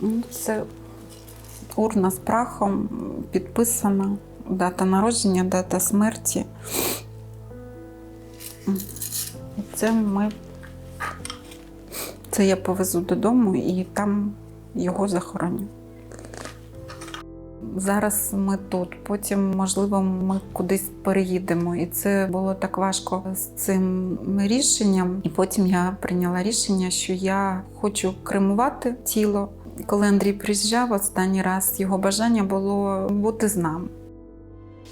Ну, Це урна з прахом, підписана, дата народження, дата смерті. Це ми. Це я повезу додому і там його захороню. Зараз ми тут, потім, можливо, ми кудись переїдемо. І це було так важко з цим рішенням. І потім я прийняла рішення, що я хочу кремувати тіло. Коли Андрій приїжджав останній раз, його бажання було бути з нами.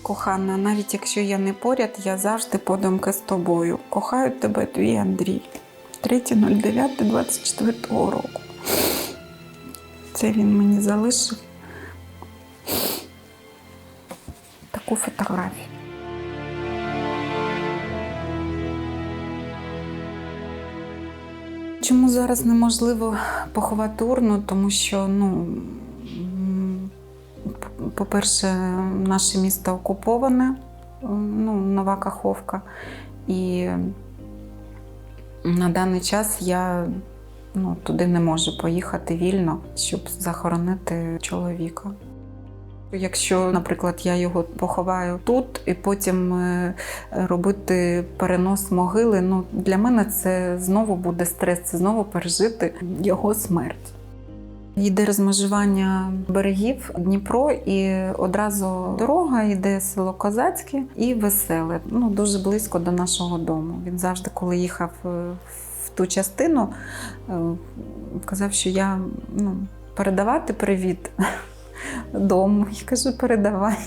Кохана, навіть якщо я не поряд, я завжди подумки з тобою. Кохаю тебе, твій Андрій. 3.09.24 року. Це він мені залишив таку фотографію. Чому зараз неможливо поховати урну? Тому що, ну, по-перше, наше місто окуповане, ну, нова Каховка. І на даний час я ну, туди не можу поїхати вільно, щоб захоронити чоловіка. Якщо, наприклад, я його поховаю тут і потім е, робити перенос могили, ну для мене це знову буде стрес, це знову пережити його смерть. Йде розмежування берегів Дніпро, і одразу дорога йде село Козацьке і Веселе. Ну дуже близько до нашого дому. Він завжди, коли їхав е, в ту частину, е, казав, що я ну, передавати привіт дому. Я кажу, передавай.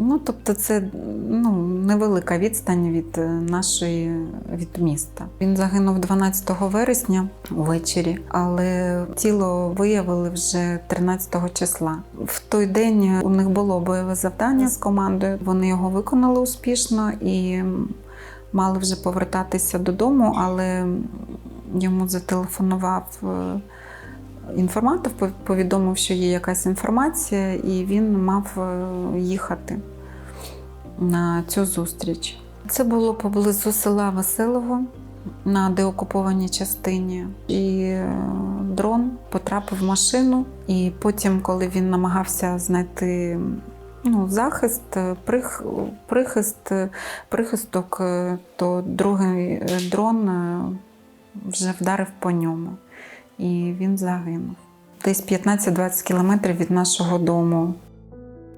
Ну, тобто, це ну, невелика відстань від е, нашої від міста. Він загинув 12 вересня ввечері, але тіло виявили вже 13 числа. В той день у них було бойове завдання з командою. Вони його виконали успішно і мали вже повертатися додому, але йому зателефонував. Інформатор повідомив, що є якась інформація, і він мав е, їхати на цю зустріч. Це було поблизу села Веселого на деокупованій частині. І е, дрон потрапив в машину, і потім, коли він намагався знайти ну, захист, е, прих, прихист, прихисток, то другий дрон вже вдарив по ньому і він загинув. Десь 15-20 кілометрів від нашого дому.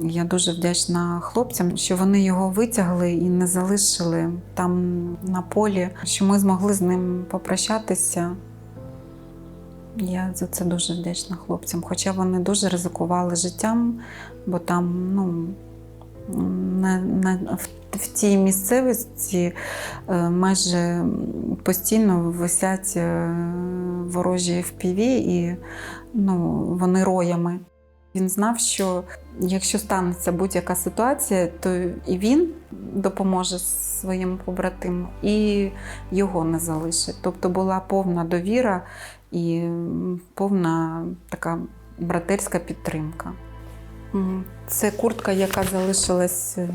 Я дуже вдячна хлопцям, що вони його витягли і не залишили там на полі, що ми змогли з ним попрощатися. Я за це дуже вдячна хлопцям. Хоча вони дуже ризикували життям, бо там, ну, на, на, в, в тій місцевості е, майже постійно висять е, ворожі FPV і ну, вони роями. Він знав, що якщо станеться будь-яка ситуація, то і він допоможе своєму побратиму, і його не залишить. Тобто була повна довіра і повна така братерська підтримка. Це куртка, яка залишилась е,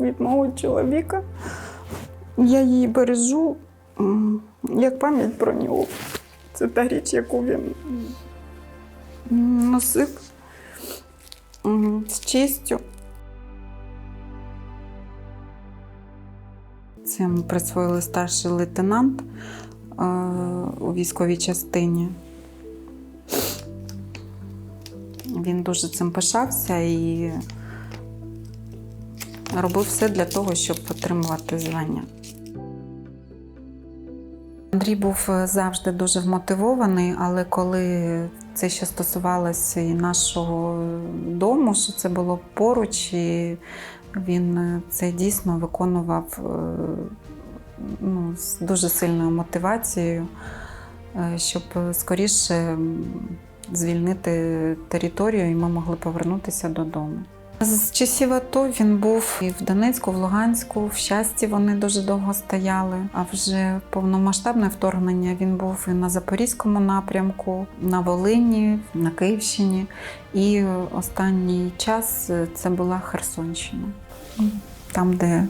від мого чоловіка. Я її бережу як пам'ять про нього. Це та річ, яку він носив з честю. Це присвоїли старший лейтенант е, у військовій частині. Дуже цим пишався і робив все для того, щоб отримувати звання. Андрій був е, завжди дуже вмотивований, але коли це ще стосувалося і нашого дому, що це було поруч, і він е, це дійсно виконував е, ну, з дуже сильною мотивацією, щоб скоріше звільнити територію, і ми могли повернутися додому. З часів АТО він був і в Донецьку, в Луганську, в щасті вони дуже довго стояли. А вже повномасштабне вторгнення він був і на Запорізькому напрямку, на Волині, на Київщині. І останній час це була Херсонщина, там, де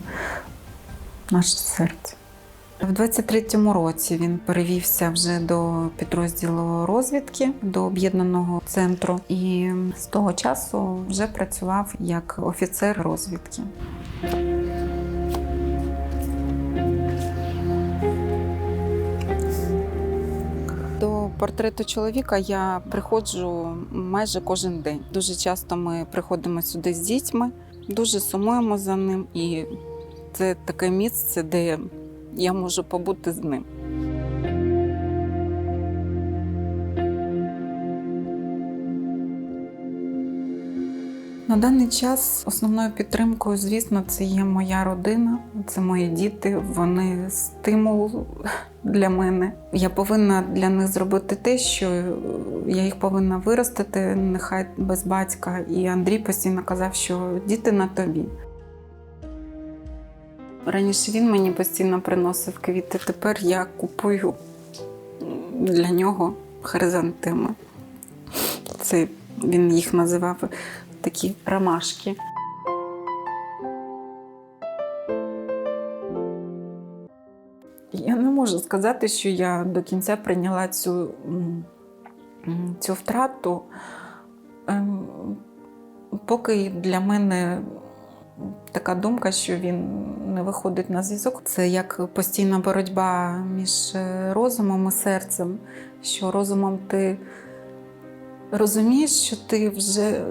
наше серце. В 23-му році він перевівся вже до підрозділу розвідки до об'єднаного центру, і з того часу вже працював як офіцер розвідки. До портрету чоловіка я приходжу майже кожен день. Дуже часто ми приходимо сюди з дітьми, дуже сумуємо за ним, і це таке місце, де я можу побути з ним. На даний час основною підтримкою, звісно, це є моя родина, це мої діти. Вони стимул для мене. Я повинна для них зробити те, що я їх повинна виростити, нехай без батька. І Андрій постійно казав, що діти на тобі. Раніше він мені постійно приносив квіти. Тепер я купую для нього хризантеми. Це він їх називав такі ромашки. Я не можу сказати, що я до кінця прийняла цю, цю втрату. Ем, Поки для мене така думка, що він не виходить на зв'язок. Це як постійна боротьба між е, розумом і серцем, що розумом ти розумієш, що ти вже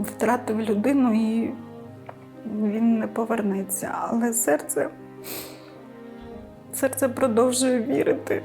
втратив людину і він не повернеться. Але серце, серце продовжує вірити.